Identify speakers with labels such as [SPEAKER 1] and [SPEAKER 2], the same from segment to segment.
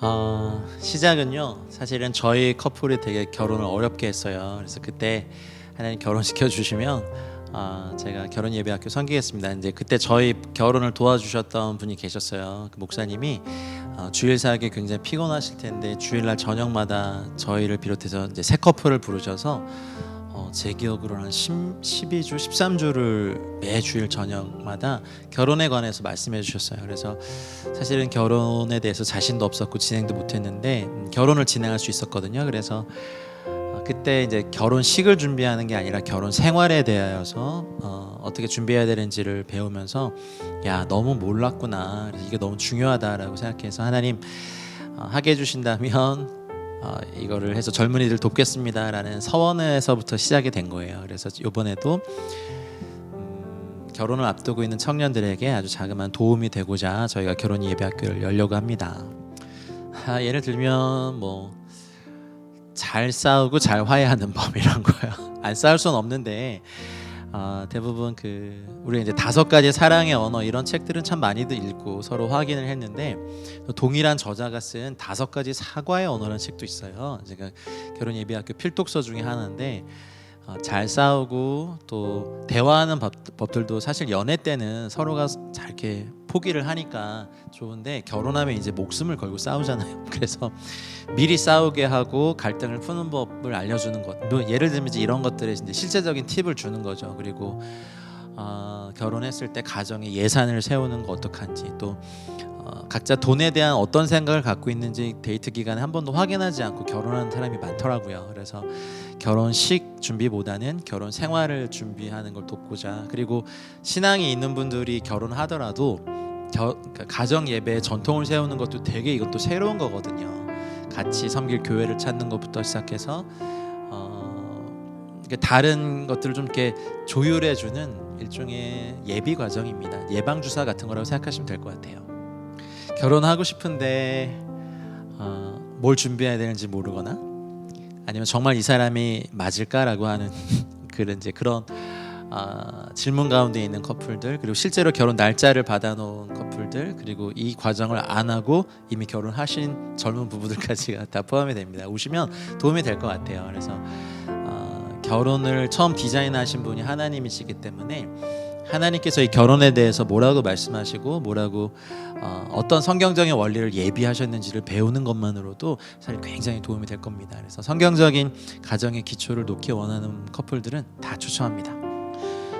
[SPEAKER 1] 어, 시작은요. 사실은 저희 커플이 되게 결혼을 어렵게 했어요. 그래서 그때 하나님 결혼시켜 주시면 아, 제가 결혼 예배학교 섬기겠습니다. 이제 그때 저희 결혼을 도와주셨던 분이 계셨어요. 그 목사님이 어, 주일 사역에 굉장히 피곤하실 텐데 주일날 저녁마다 저희를 비롯해서 이제 새 커플을 부르셔서 어, 제 기억으로는 한 10, 12주, 13주를 매 주일 저녁마다 결혼에 관해서 말씀해 주셨어요. 그래서 사실은 결혼에 대해서 자신도 없었고 진행도 못했는데 음, 결혼을 진행할 수 있었거든요. 그래서 어, 그때 이제 결혼식을 준비하는 게 아니라 결혼 생활에 대하여서 어, 어떻게 준비해야 되는지를 배우면서 야 너무 몰랐구나. 이게 너무 중요하다라고 생각해서 하나님 어, 하게 해주신다면 어, 이거를 해서 젊은이들 돕겠습니다라는 서원에서부터 시작이 된 거예요. 그래서 이번에도 음, 결혼을 앞두고 있는 청년들에게 아주 자그마한 도움이 되고자 저희가 결혼 예배학교를 열려고 합니다. 아, 예를 들면 뭐 잘 싸우고 잘 화해하는 법 이런 거요. 안 싸울 수는 없는데 어, 대부분 그 우리 이제 다섯 가지 사랑의 언어 이런 책들은 참 많이들 읽고 서로 확인을 했는데 또 동일한 저자가 쓴 다섯 가지 사과의 언어라는 책도 있어요. 제가 결혼 예비학교 필독서 중에 하나인데 어, 잘 싸우고 또 대화하는 법, 법들도 사실 연애 때는 서로가 잘 이렇게 포기를 하니까 좋은데 결혼하면 이제 목숨을 걸고 싸우잖아요. 그래서 미리 싸우게 하고 갈등을 푸는 법을 알려주는 것. 뭐 예를 들면 이제 이런 것들에 이제 실제적인 팁을 주는 거죠. 그리고 어, 결혼했을 때 가정에 예산을 세우는 거 어떡한지 또 어, 각자 돈에 대한 어떤 생각을 갖고 있는지 데이트 기간에 한 번도 확인하지 않고 결혼하는 사람이 많더라고요. 그래서 결혼식 준비보다는 결혼 생활을 준비하는 걸 돕고자 그리고 신앙이 있는 분들이 결혼하더라도 겨, 그러니까 가정 예배에 전통을 세우는 것도 되게 이것도 새로운 거거든요. 같이 섬길 교회를 찾는 것부터 시작해서 다른 것들을 좀 이렇게 조율해 주는 일종의 예비 과정입니다. 예방 주사 같은 거라고 생각하시면 될 것 같아요. 결혼하고 싶은데 어, 뭘 준비해야 되는지 모르거나 아니면 정말 이 사람이 맞을까라고 하는 그런 이제 그런 어, 질문 가운데 있는 커플들 그리고 실제로 결혼 날짜를 받아놓은 커플들 그리고 이 과정을 안 하고 이미 결혼하신 젊은 부부들까지가 다 포함이 됩니다. 오시면 도움이 될 것 같아요. 그래서 어, 결혼을 처음 디자인하신 분이 하나님이시기 때문에 하나님께서 이 결혼에 대해서 뭐라고 말씀하시고 뭐라고 어, 어떤 성경적인 원리를 예비하셨는지를 배우는 것만으로도 사실 굉장히 도움이 될 겁니다. 그래서 성경적인 가정의 기초를 놓기 원하는 커플들은 다 추천합니다.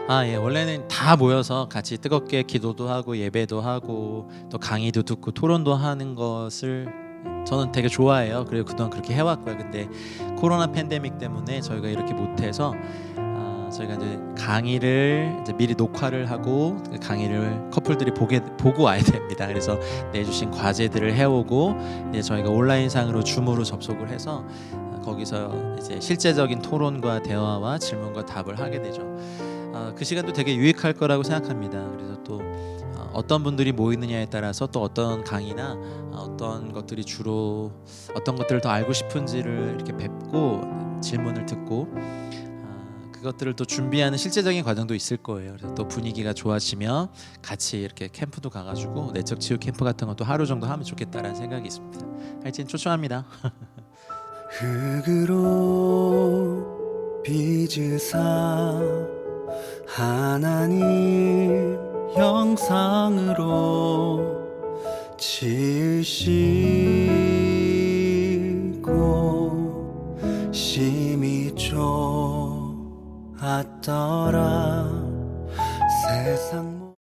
[SPEAKER 1] 아, 예. 원래는 다 모여서 같이 뜨겁게 기도도 하고 예배도 하고 또 강의도 듣고 토론도 하는 것을 저는 되게 좋아해요. 그리고 그동안 그렇게 해왔고요. 근데 코로나 팬데믹 때문에 저희가 이렇게 못해서 아, 저희가 이제 강의를 이제 미리 녹화를 하고 그 강의를 커플들이 보게 보고 와야 됩니다. 그래서 내주신 과제들을 해오고 이제 저희가 온라인상으로 줌으로 접속을 해서 아, 거기서 이제 실제적인 토론과 대화와 질문과 답을 하게 되죠. 아, 그 시간도 되게 유익할 거라고 생각합니다. 그래서 또 어, 어떤 분들이 모이느냐에 따라서 또 어떤 강의나 어, 어떤 것들이 주로 어떤 것들을 더 알고 싶은지를 이렇게 뵙고 질문을 듣고 아, 그것들을 또 준비하는 실제적인 과정도 있을 거예요. 그래서 또 분위기가 좋아지면 같이 이렇게 캠프도 가가지고 내적 치유 캠프 같은 것도 하루 정도 하면 좋겠다라는 생각이 있습니다. 하여튼 초청합니다.
[SPEAKER 2] 흙으로 빚으사 하나님 영상으로 지으시고 심히 좋았더라